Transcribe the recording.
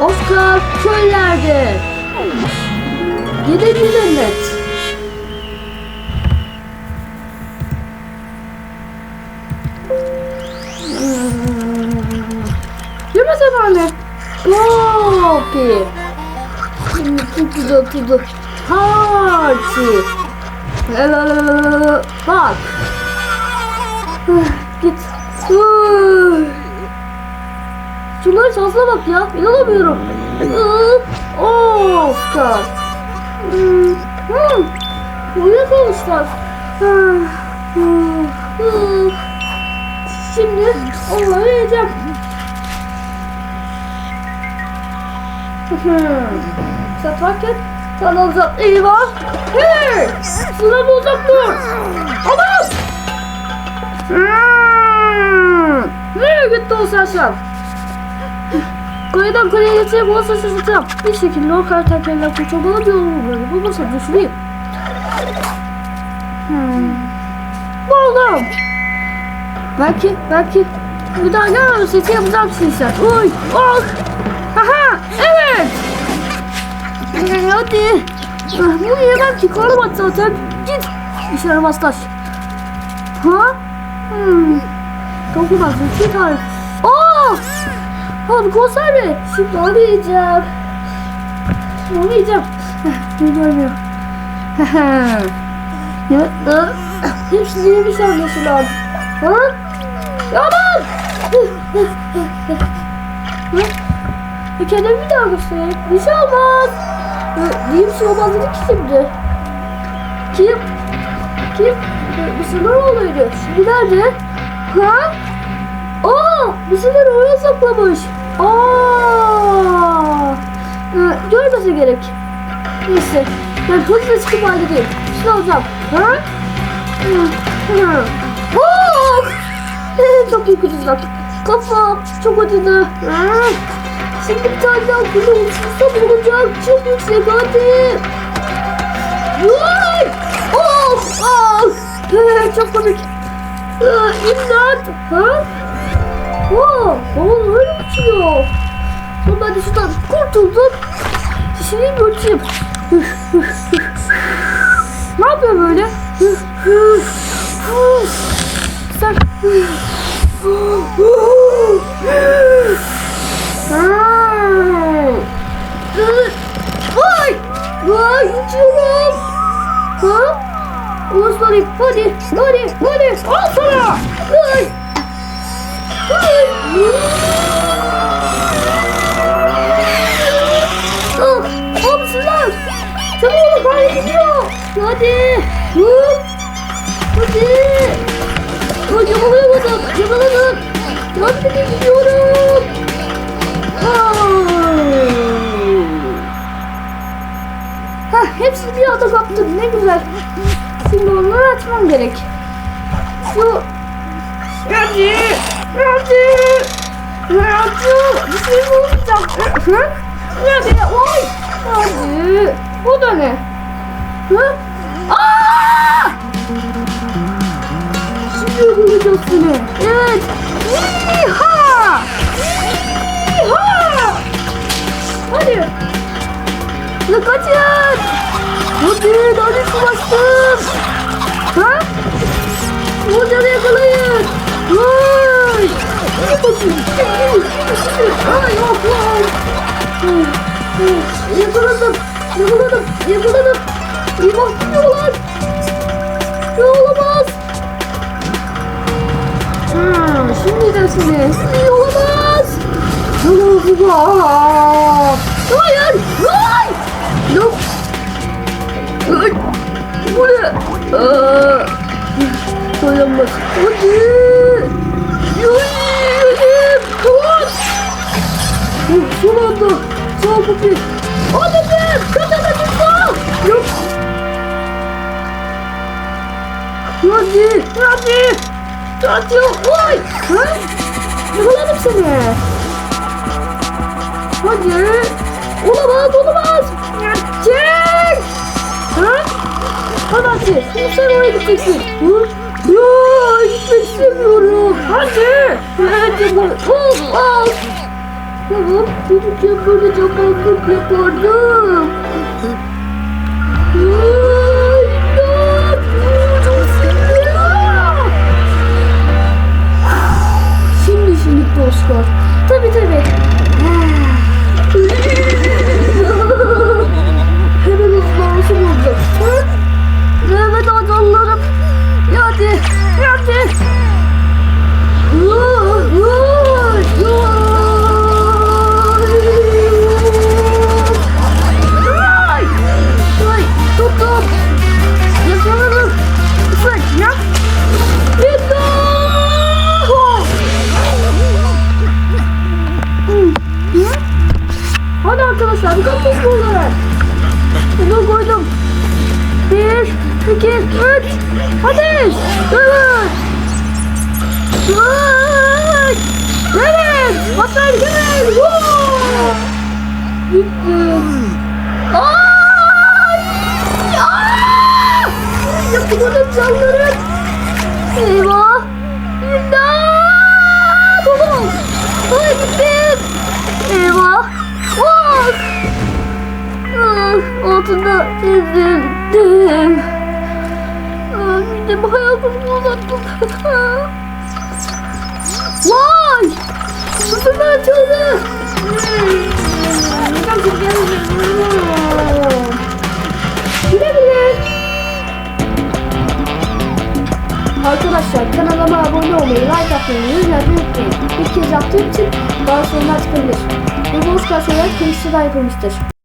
Oscar çöllerde. Yedinci cennet. Yeme zamanı. Poppy. La la la la. Bak. Git. Şunların şansına bak ya. İnanamıyorum. Ah, Oscar. Hmm. Hmm. Uyuyakalmışlar. Ah, ah. Şimdi onları yiyeceğim. Sen varken sen uzak eyvah. Hey! Sıra uzak dur. Aman! Hmm. Nereye gitti o sersem? Kayıdan kaleye geçecek olsa şaşırtacağım. Bir şekilde o kertenkeleler kurtulmalı bir yol bulmalı. Bulmasa düşüneyim. Hmm. Buldum. Belki, belki bir daha ne sesi yapacaksın sen. Uy, oh. Aha, evet. Ee, Hadi. Ah, Bu yemem ki karnım aç zaten. Git. İşe yaramaz. Ha? Hmm. Dokunmaz. Bir tane. Aa! Abi konserve. Şimdi onu yiyeceğim. Şimdi onu yiyeceğim. Beni görmüyor. hepsini yemiş anlaşılan. Ha? Yaman! E kendimi bir daha göstereyim. Bir şey olmaz. Niye bir şey olmaz dedi ki şimdi? Kim? Kim? E, Mısırlar olaydı. Şimdi nerede? Ha? Aa! Mısırlar oraya saklamış. Aa! E, görmese gerek. Neyse. Ben hızlı çıkıp halledeyim. Şunu alacağım. Ha? Oh! Ee, çok uykusuzum. Kafam çok acıdı. Şimdi bir tane daha kule uçursam olacak. Çok yüksek hadi. Vay! Of! Ee, çok komik. Ee, İmdat! Ha? Wow! Oğlum öyle uçuyor. Sonra de şuradan kurtuldum. Şişireyim uçayım. ne yapıyor böyle? Sen... Vay! Vay uçuyorum! Ha? Uluslarım hadi hadi hadi al sana! Hadi gidiyorum! Hah, hepsini bir anda kaptım. Ne güzel. Şimdi onları açmam gerek. Şu... Hadi! Hadi! Hadi! Bir şey bulacağım. Hı? Hadi! Oy! Hadi! Bu da ne? Hı? Aa! Ya kaçın. Hadi lanet bastım. Ha? Buradan yakalayın. Vay. Ay yok vay. Yakaladım. Yakaladım. Yakaladım. İyi bak gidiyorlar. Ne olamaz. Hmm, şimdi de seni. İyi olamaz. Olamaz. Bu ne? Aa, dayanmaz. Hadi. Yürüyelim. Kaç. Oh, son anda. Sağ ol Pupi. Hadi be. Kadına gitme. Yok. Hadi. Hadi. Hadi. Oy. Ha? Yakaladım seni. Hadi. Olamaz olamaz. Çek. Ha? Hadi hadi. Sen oraya gideceksin. Hı? Ya gitmek istemiyorum. Hadi. Hadi. Olmaz. Tamam. Çocukken böyle yapardık yapardım. Ay, arkadaşlar bir kapı olarak. Bunu koydum. Bir, iki, üç. Evet. Evet. Evet. Hasan gel. Woo! Gitti. Ay! Aa! Yakaladım canlarım. Eyvah. Hayatımı uzattım. Vay! Sıfırlar açıldı. Güle güle. Arkadaşlar kanalıma abone olmayı, like atmayı, yorum yapmayı unutmayın. Bir kez yaptığım için daha sonra çıkabilir. Bu olarak kendisi de yapılmıştır.